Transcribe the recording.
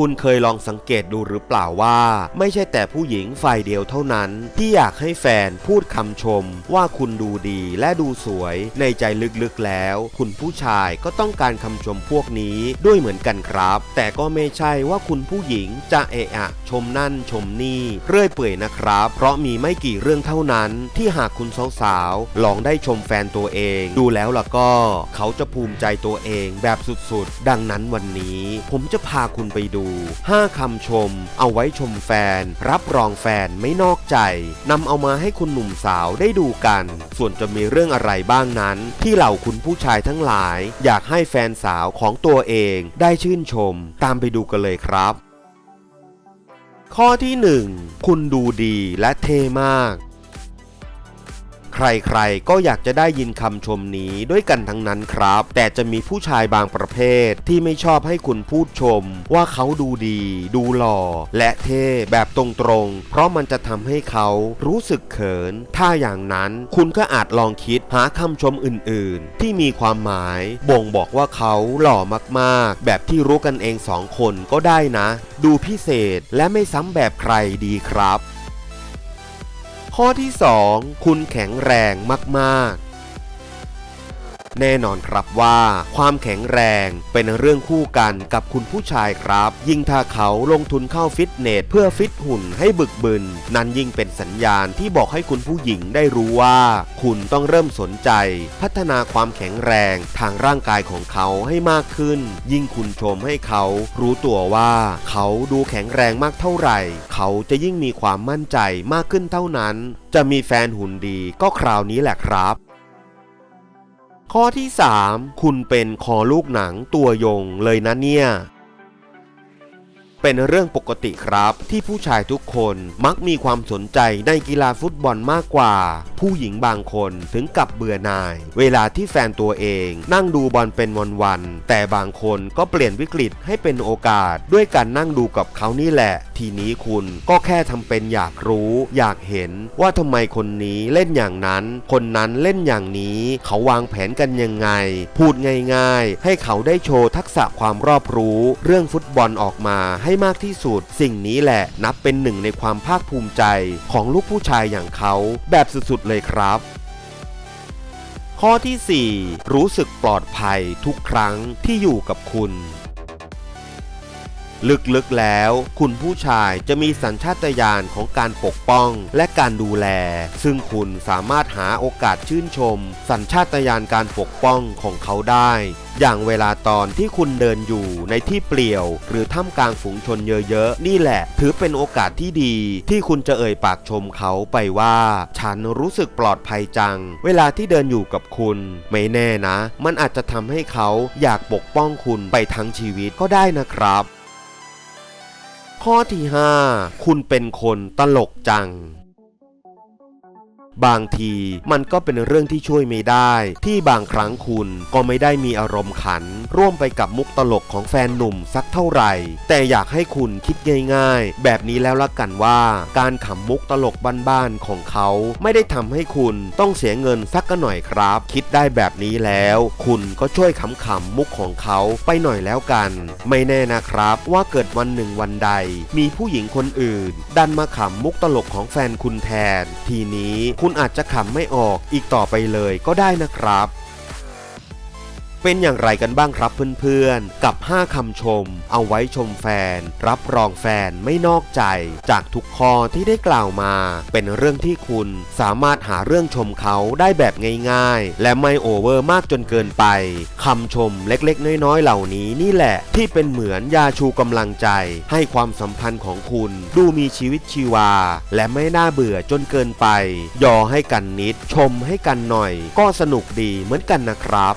คุณเคยลองสังเกตดูหรือเปล่าว่า ไม่ใช่แต่ผู้หญิงฝ่ายเดียวเท่านั้น ที่อยากให้แฟนพูดคำชม ว่าคุณดูดีและดูสวยในใจลึกๆแล้ว คุณผู้ชายก็ต้องการคำชมพวกนี้ด้วยเหมือนกันครับ แต่ก็ไม่ใช่ว่าคุณผู้หญิงจะเอะอะชมนั่นชมนี่เรื่อยเปื่อยนะครับ เพราะมีไม่กี่เรื่องเท่านั้น ที่หากคุณสาวๆลองได้ชมแฟนตัวเอง ดูแล้วล่ะก็ เขาจะภูมิใจตัวเองแบบสุดๆ ดังนั้นวันนี้ ผมจะพาคุณไปดู5 คำชม เอาไว้ชมแฟน รับรองแฟนไม่นอกใจนำเอามาให้คุณหนุ่มสาวได้ดูกัน ส่วนจะมีเรื่องอะไรบ้างนั้น ที่เหล่าคุณผู้ชายทั้งหลาย อยากให้แฟนสาวของตัวเองได้ชื่นชม ตามไปดูกันเลยครับ ข้อที่ 1 คุณดูดีและเท่มาก ใครๆ ก็อยากจะได้ยินคำชมนี้ด้วยกันทั้งนั้นครับ แต่จะมีผู้ชายบางประเภทที่ไม่ชอบให้คุณพูดชม ว่าเขาดูดี ดูหล่อ และเท่แบบตรงๆ เพราะมันจะทำให้เขารู้สึกเขิน ถ้าอย่างนั้นคุณก็อาจลองคิดหาคำชมอื่นๆ ที่มีความหมาย บ่งบอกว่าเขาหล่อมากๆ แบบที่รู้กันเองสองคนก็ได้นะ ดูพิเศษและไม่ซ้ำแบบใครดีครับ ข้อที่ 2 คุณแข็งแรงมากๆ แน่นอนครับว่า ความแข็งแรงเป็นเรื่องคู่กันกับคุณผู้ชายครับ ยิ่งถ้าเขาลงทุนเข้าฟิตเนสเพื่อฟิตหุ่นให้บึกบึน นั้นยิ่งเป็นสัญญาณที่บอกให้คุณผู้หญิงได้รู้ว่า คุณต้องเริ่มสนใจ พัฒนาความแข็งแรงทางร่างกายของเขาให้มากขึ้น ยิ่งคุณชมให้เขารู้ตัวว่า เขาดูแข็งแรงมากเท่าไหร่ เขาจะยิ่งมีความมั่นใจมากขึ้นเท่านั้น จะมีแฟนหุ่นดีก็คราวนี้แหละครับ ข้อที่ 3 คุณเป็นคอลูกหนังตัวยงเลยนะเนี่ย เป็นเรื่องปกติครับที่ผู้ชายทุกคนมักมีความสนใจในกีฬาฟุตบอลมากกว่า ผู้หญิงบางคนถึงกับเบื่อหน่าย เวลาที่แฟนตัวเองนั่งดูบอลเป็นวันๆแต่บางคนก็เปลี่ยนวิกฤตให้เป็นโอกาส ด้วยการนั่งดูกับเขานี่แหละ ทีนี้คุณก็แค่ทำเป็นอยากรู้ อยากเห็นว่าทำไมคนนี้เล่นอย่างนั้น คนนั้นเล่นอย่างนี้ เขาวางแผนกันยังไง พูดง่ายๆ ให้เขาได้โชว์ทักษะความรอบรู้ เรื่องฟุตบอลออกมาให้มากที่สุด สิ่งนี้แหละนับเป็นหนึ่งในความภาคภูมิใจของลูกผู้ชายอย่างเขา แบบสุดๆเลยครับ ข้อที่ 4 รู้สึกปลอดภัยทุกครั้งที่อยู่กับคุณ ลึกๆแล้ว คุณผู้ชายจะมีสัญชาตญาณของการปกป้องและการดูแล ซึ่งคุณสามารถหาโอกาสชื่นชม สัญชาตญาณการปกป้องของเขาได้ อย่างเวลาตอนที่คุณเดินอยู่ในที่เปลี่ยว หรือท่ามกลางฝูงชนเยอะๆ นี่แหละ ถือเป็นโอกาสที่ดี ที่คุณจะเอ่ยปากชมเขาไปว่า ฉันรู้สึกปลอดภัยจัง เวลาที่เดินอยู่กับคุณ ไม่แน่นะ มันอาจจะทำให้เขาอยากปกป้องคุณไปทั้งชีวิตก็ได้นะครับ ข้อที่ 5 คุณเป็นคนตลกจัง บางทีมันก็เป็นเรื่องที่ช่วยไม่ได้ ที่บางครั้งคุณก็ไม่ได้มีอารมณ์ขัน ร่วมไปกับมุกตลกของแฟนหนุ่มสักเท่าไหร่ แต่อยากให้คุณคิดง่ายๆ แบบนี้แล้วละกันว่า การขำมุกตลกบ้านๆของเขาไม่ได้ทำให้คุณต้องเสียเงินสักก็หน่อยครับ คิดได้แบบนี้แล้ว คุณก็ช่วยขำๆมุกของเขาไปหน่อยแล้วกัน ไม่แน่นะครับว่าเกิดวันหนึ่งวันใด มีผู้หญิงคนอื่น ดันมาขำมุกตลกของแฟนคุณแทน ทีนี้คุณอาจจะขำไม่ออกอีกต่อไปเลยก็ได้นะครับ เป็นอย่างไรกันบ้างครับเพื่อนๆ กับ 5คำชม เอาไว้ชมแฟน รับรองแฟนไม่นอกใจ จากทุกข้อที่ได้กล่าวมา เป็นเรื่องที่คุณสามารถหาเรื่องชมเขาได้แบบง่ายๆ และไม่โอเวอร์มากจนเกินไปคำชมเล็กๆ น้อยๆ เหล่านี้นี่แหละ ที่เป็นเหมือนยาชูกำลังใจ ให้ความสัมพันธ์ของคุณดูมีชีวิตชีวา และไม่น่าเบื่อจนเกินไป ยอให้กันนิดชมให้กันหน่อย ก็สนุกดีเหมือนกันนะครับ